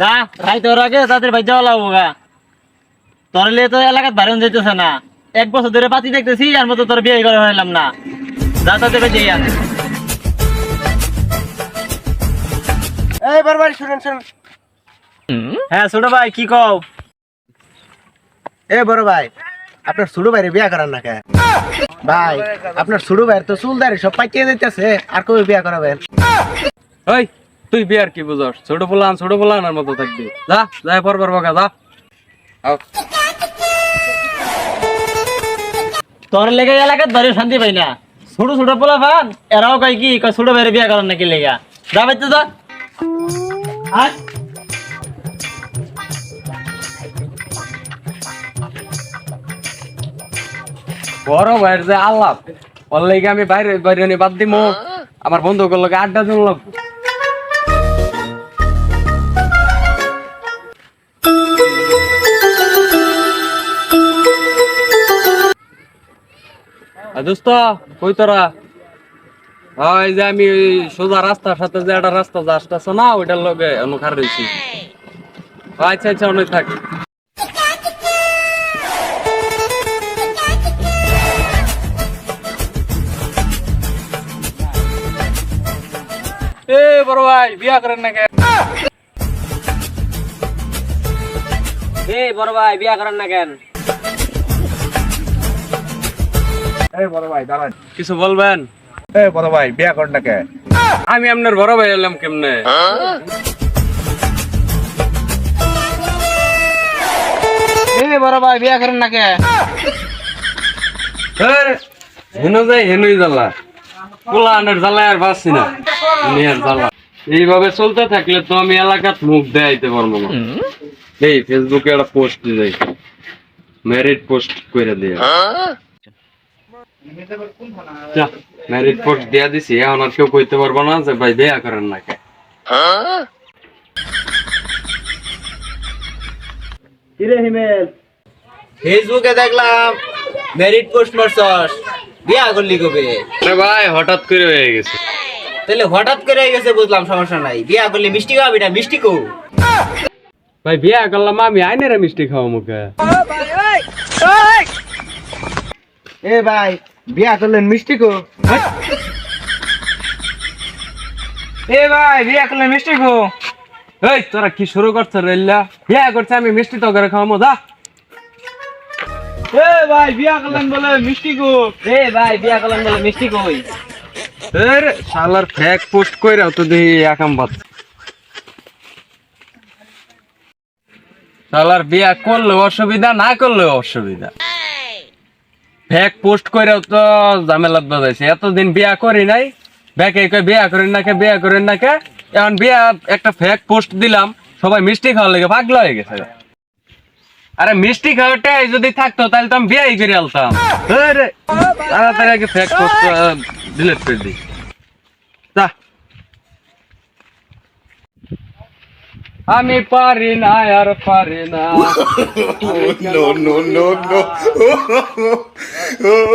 যা রাইতে ওর আগে তাদের ভাই যাওয়া লাগবো গা। তোর লিয়ে তো এলাকাত বারণ যেতেছে না। এক বছর ধরে পাতি দেখতেছি আর মতো তোর বিয়ে করে হইলাম না। যা তাদের ভাই যাই আনে এই বারবার শুনেন শুনেন। হ্যাঁ ছোট ভাই কি কও? এ বড় ভাই আপনার ছোট ভাইরে বিয়া করার না কে ভাই আপনার ছোট ভাইয়ের তো চুল দাড়ি সব পাকিয়ে দিতেছে আর কবে বিয়া করাবেন? ওই তুই বিয়ার কি বুঝস? ছোট পোলান, ছোট পোলানের মতো থাকবি। যা যাই পরবার বকা, যা। তোর লেগে এলাকাত বাড়ি শান্তি পাই না। ছোট ছোট পোলা ফান, এরাও কয় কি, কয় ছোট ভাইয়ের বিয়ে করার নাকি লেগা। যা বাইতে যা। আয়। বড় ভাইয়ের যে আল্লাপ ওর লেগে আমি বাইরে বাইরে বাদ দিমু। আমার বন্ধু গুলো আড্ডা দিন দোস্ত, কই তোরা? ওই যে আমি সোজা রাস্তার সাথে যে একটা রাস্তা যে না, ওইটার লগে অনুখার রয়েছি। আচ্ছা আচ্ছা অনেক থাক। এ, বড় ভাই, বিয়া করেন না কেন? এই বড় ভাই, বিয়া করার না কেন? এই বড় ভাই দাঁড়ান। কিছু বলবেন? এই বড় ভাই বিয়া করেন না কে? আমি আপনার বড় ভাই এলাম কেমনে? এই বড় ভাই বিয়া করেন না কে? হেন যাই হেনই জ্বালা। পোলা আনের জ্বালা আর পাচ্ছি না। দুনিয়ার জ্বালা। এইভাবে চলতে থাকলে তো আমি এলাকাত মুখ দেখাইতে পারব না। এই ফেসবুকে একটা পোস্ট দিই ম্যারিড পোস্ট করে দিয়ে। ম্যারিড পোস্ট দিয়া দিছি এখন আর কেউ কইতে পারব না যে ভাই দেয়া করেন না কে কিরে হিমেল? ফেসবুকে দেখলাম মেরিট পোস্ট মারছস। বিয়া করলি কবে? আরে ভাই হঠাৎ করে হয়ে গেছে। তাহলে হঠাৎ করে হয়ে গেছে বুঝলাম সমস্যা নাই। বিয়া করলি মিষ্টি খাওয়াবি না মিষ্টি কো। ভাই বিয়া করলাম আমি আইনের মিষ্টি খাওয়া মুখে। এ ভাই বিয়া করলেন মিষ্টি কো এ ভাই বিয়া করলেন মিষ্টি কো এই তোরা কি শুরু করছ রেল্লা বিয়া করছে আমি মিষ্টি তো করে খাওয়াবো যা। এ ভাই বিয়া করলেন বলে মিষ্টি কো এ ভাই বিয়া করলাম বলে মিষ্টি কই? এর শালার ফেক পোস্ট কইরাও তো দেখি একাম বাদ শালার বিয়া করলে অসুবিধা না করলে অসুবিধা। ফেক পোস্ট কইরাও তো ঝামেলা বাজাইছে। এতদিন বিয়া করি নাই ব্যাকে কই বিয়া করেন না কে, বিয়া করেন না কে? এখন বিয়া একটা ফেক পোস্ট দিলাম, সবাই মিষ্টি খাওয়ার লেগে পাগলা হয়ে গেছে। আরে মিষ্টি খাওয়াটাই যদি থাকতো, তাহলে তো আমি বিয়াই করে আলতাম। তাড়াতাড়ি আগে ফেক পোস্ট ডিলিট করে দিই। আমি পারি না আর পারি না।